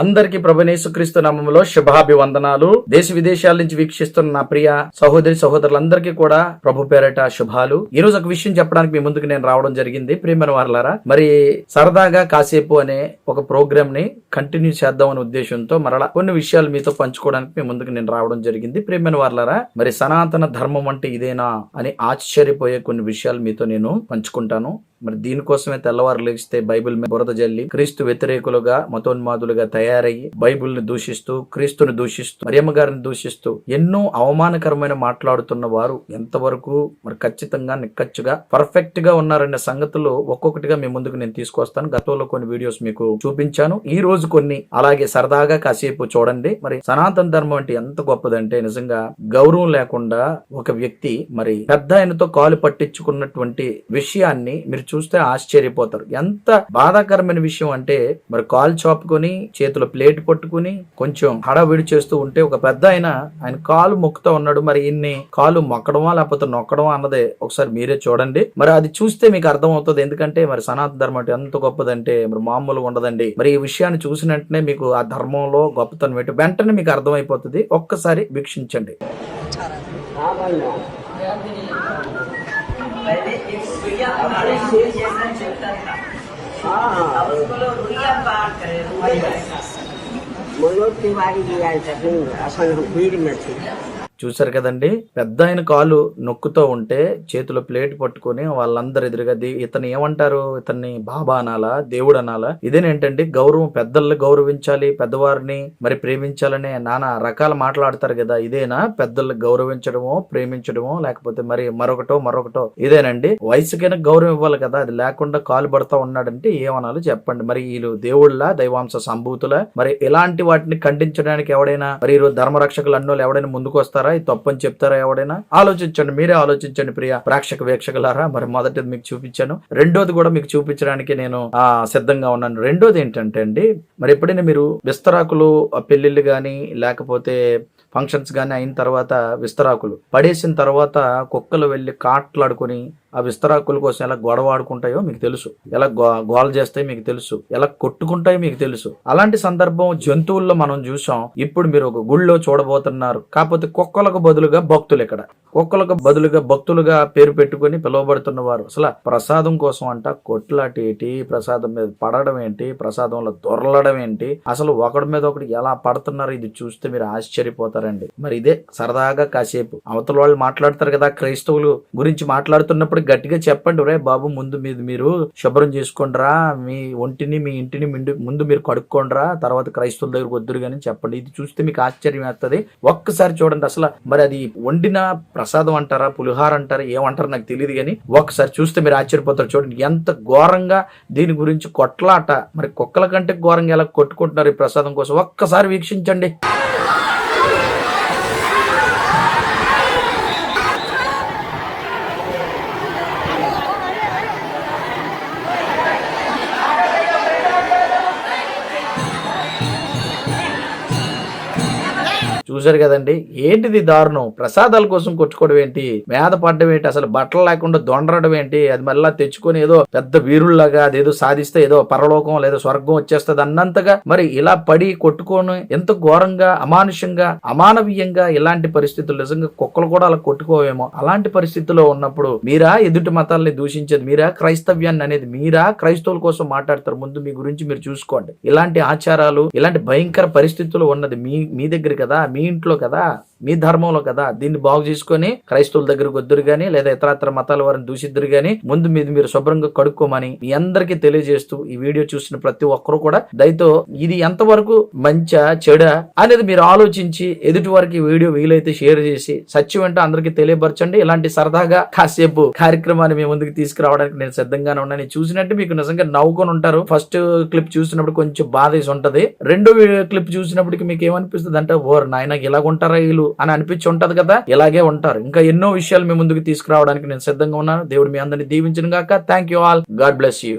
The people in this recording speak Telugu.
అందరికీ ప్రభునేసుక్రీస్తు నామంలో శుభాభివందనాలు. దేశ విదేశాల నుంచి వీక్షిస్తున్న నా ప్రియ సహోదరి సహోదరులందరికీ కూడా ప్రభు పేరట శుభాలు. ఈ రోజు ఒక విషయం చెప్పడానికి మీ ముందుకు నేను రావడం జరిగింది. ప్రియమైన వారలారా మరి సరదాగా కాసేపు అనే ఒక ప్రోగ్రామ్ని కంటిన్యూ చేద్దాం అనే ఉద్దేశంతో మరలా కొన్ని విషయాలు మీతో పంచుకోవడానికి మీ ముందుకు నేను రావడం జరిగింది. ప్రియమైన వారలారా మరి సనాతన ధర్మం అంటే ఇదేనా అని ఆశ్చర్యపోయే కొన్ని విషయాలు మీతో నేను పంచుకుంటాను. మరి దీనికోసమే తెల్లవారు లేచితే బైబిల్ బురద జల్లి క్రీస్తు వ్యతిరేకులుగా మతోన్మాదులుగా తయారయ్యి బైబిల్ని దూషిస్తూ క్రీస్తుని దూషిస్తూ మరియమ్మ గారిని దూషిస్తూ ఎన్నో అవమానకరమైన మాట్లాడుతున్న వారు ఎంతవరకు మరి ఖచ్చితంగా నిక్కచ్చుగా పర్ఫెక్ట్గా ఉన్నారనే సంగతులు ఒక్కొక్కటిగా మీ ముందుకు నేను తీసుకొస్తాను. గతంలో కొన్ని వీడియోస్ మీకు చూపించాను. ఈ రోజు కొన్ని అలాగే సరదాగా కాసేపు చూడండి. మరి సనాతన ధర్మం అంటే ఎంత గొప్పదంటే నిజంగా గౌరవం లేకుండా ఒక వ్యక్తి మరి పెద్ద ఆయనతో కాలు పట్టించుకున్నటువంటి విషయాన్ని మీరు చూస్తే ఆశ్చర్యపోతారు. ఎంత బాధాకరమైన విషయం అంటే మరి కాలు చాపుకొని చేతిలో ప్లేట్ పట్టుకుని కొంచెం హడావిడి చేస్తూ ఉంటే ఒక పెద్ద ఆయన ఆయన కాలు మొక్కుతా ఉన్నాడు. మరి ఇన్ని కాలు మొక్కడమా లేకపోతే నొక్కడమా అన్నదే ఒకసారి మీరే చూడండి. మరి అది చూస్తే మీకు అర్థం అవుతుంది ఎందుకంటే మరి సనాతన ధర్మం అంటే ఎంత గొప్పదంటే మరి మామూలుగా ఉండదండి. మరి ఈ విషయాన్ని చూసిన వెంటనే మీకు ఆ ధర్మంలో గొప్పతనం ఏంటి వెంటనే మీకు అర్థమైపోతుంది. ఒక్కసారి వీక్షించండి. पहले एक रुइया हमारे जैसा चलता था। अब उसको लोग रुइया पार करे मनोज तिवारी जी आए थे असल हम भीड़ में थे। చూసారు కదండి? పెద్ద ఆయన కాలు నొక్కుతూ ఉంటే చేతిలో ప్లేట్ పట్టుకొని వాళ్ళందరు ఎదురుగా ఇతను ఏమంటారు? ఇతన్ని బాబా అనాలా? దేవుడు అనాలా? ఇదేనేంటండి? గౌరవం పెద్దల్ని గౌరవించాలి పెద్దవారిని మరి ప్రేమించాలనే నానా రకాల మాట్లాడతారు కదా ఇదేనా? పెద్దల్ని గౌరవించడమో ప్రేమించడమో లేకపోతే మరి మరొకటో మరొకటో ఇదేనండి? వయసుకైనా గౌరవం ఇవ్వాలి కదా అది లేకుండా కాలు పడతా ఉన్నాడంటే ఏమనాలో చెప్పండి. మరి వీళ్ళు దేవుళ్ళ దైవాంశ సంభూతుల మరి ఇలాంటి వాటిని ఖండించడానికి ఎవడైనా మరి ధర్మరక్షకులు అన్నోళ్ళు ఎవడైనా ముందుకు వస్తారా ఇది తప్పని చెప్తారా ఎవడైనా? ఆలోచించండి మీరే ఆలోచించండి ప్రియ. ప్రేక్షక వీక్షకులారా మరి మొదటిది మీకు చూపించాను. రెండోది కూడా మీకు చూపించడానికి నేను ఆ సిద్ధంగా ఉన్నాను. రెండోది ఏంటంటే అండి మరి ఎప్పుడైనా మీరు విస్తరాకులు పెళ్ళిళ్ళు కానీ లేకపోతే ఫంక్షన్స్ కానీ అయిన తర్వాత విస్తరాకులు పడేసిన తర్వాత కుక్కలు వెళ్ళి కాట్లాడుకొని ఆ విస్తరాకుల కోసం ఎలా గొడవ ఆడుకుంటాయో మీకు తెలుసు. ఎలా గో- గోల చేస్తాయో మీకు తెలుసు. ఎలా కొట్టుకుంటాయో మీకు తెలుసు. అలాంటి సందర్భం జంతువుల్లో మనం చూసాం. ఇప్పుడు మీరు ఒక గుళ్ళో చూడబోతున్నారు. కాకపోతే కుక్కలకు బదులుగా భక్తులు ఇక్కడ. కుక్కలకు బదులుగా భక్తులుగా పేరు పెట్టుకొని పిలువబడుతున్న వారు. అసలు ప్రసాదం కోసం అంట కొట్లాట ఏంటి ప్రసాదం మీద పడడం ఏంటి? ప్రసాదంలో దొరలడం ఏంటి? అసలు ఒకడి మీద ఒకటి ఎలా పడుతున్నారు? ఇది చూస్తే మీరు ఆశ్చర్యపోతారండి. మరి ఇదే సరదాగా కాసేపు. అవతల వాళ్ళు మాట్లాడతారు కదా క్రైస్తవులు గురించి మాట్లాడుతున్నప్పుడు గట్టిగా చెప్పండి. రే బాబు ముందు మీద మీరు శుభ్రం చేసుకోండిరా మీ ఒంటిని మీ ఇంటిని ముందు మీరు కడుక్కోండిరా తర్వాత క్రైస్తవుల దగ్గర వద్దురు కానీ చెప్పండి. ఇది చూస్తే మీకు ఆశ్చర్యం వేస్తుంది ఒక్కసారి చూడండి అసలు మరి అది వండిన ప్రసాదం అంటారా పులిహార అంటారా ఏమంటారు నాకు తెలియదు కానీ ఒకసారి చూస్తే మీరు ఆశ్చర్యపోతారు. చూడండి ఎంత ఘోరంగా దీని గురించి కొట్లాట. మరి కుక్కల కంటే ఘోరంగా ఎలా కొట్టుకుంటున్నారు ఈ ప్రసాదం కోసం? ఒక్కసారి వీక్షించండి. చూశారు కదండి. ఏంటిది దారుణం? ప్రసాదాల కోసం కొట్టుకోవడం ఏంటి? మేద పడ్డం ఏంటి? అసలు బట్టలు లేకుండా దొండరడం ఏంటి? అది మళ్ళా తెచ్చుకొని ఏదో పెద్ద వీరుల్లాగా అదేదో సాధిస్తే ఏదో పరలోకం లేదా స్వర్గం వచ్చేస్తుంది అన్నంతగా మరి ఇలా పడి కొట్టుకొని ఎంత ఘోరంగా అమానుషంగా అమానవీయంగా ఇలాంటి పరిస్థితులు నిజంగా కుక్కలు కూడా అలా కొట్టుకోవేమో. అలాంటి పరిస్థితుల్లో ఉన్నప్పుడు మీరా ఎదుటి మతాల్ని దూషించేది? మీరా క్రైస్తవ్యాన్ని అనేది మీరా క్రైస్తవుల కోసం మాట్లాడతారు? ముందు మీ గురించి మీరు చూసుకోండి. ఇలాంటి ఆచారాలు ఇలాంటి భయంకర పరిస్థితులు ఉన్నది మీ మీ దగ్గర కదా? మీ ఇంట్లో కదా మీ ధర్మంలో కదా? దీన్ని బాగు చేసుకొని క్రైస్తవుల దగ్గరకు వద్దురు గాని లేదా ఇతరత్ర మతాల వారిని దూషిద్దురు గాని ముందు మీద మీరు శుభ్రంగా కడుక్కోమని మీ అందరికీ తెలియజేస్తూ ఈ వీడియో చూసిన ప్రతి ఒక్కరు కూడా దయతో ఇది ఎంతవరకు మంచా చెడా అనేది మీరు ఆలోచించి ఎదుటి వారికి వీడియో వీలైతే షేర్ చేసి సత్యం అంటే అందరికీ తెలియపరచండి. ఇలాంటి సరదాగా కాసేపు కార్యక్రమాన్ని మీ ముందుకు తీసుకురావడానికి నేను సిద్ధంగానే ఉన్నాను. చూసినట్టు మీకు నిజంగా నవ్వుకొని ఉంటారు. ఫస్ట్ క్లిప్ చూసినప్పుడు కొంచెం బాధ వేసి ఉంటది. రెండో క్లిప్ చూసినప్పటికి మీకు ఏమనిపిస్తుంది అంటే ఓర్ నాయన ఇలాగుంటారా వీళ్ళు? అని అనిపించి ఉంటది కదా? ఇలాగే ఉంటారు. ఇంకా ఎన్నో విషయాలు మీ ముందుకు తీసుకురావడానికి నేను సిద్ధంగా ఉన్నాను. దేవుడు మీ అందరిని దీవించిన గాక thank you all God bless you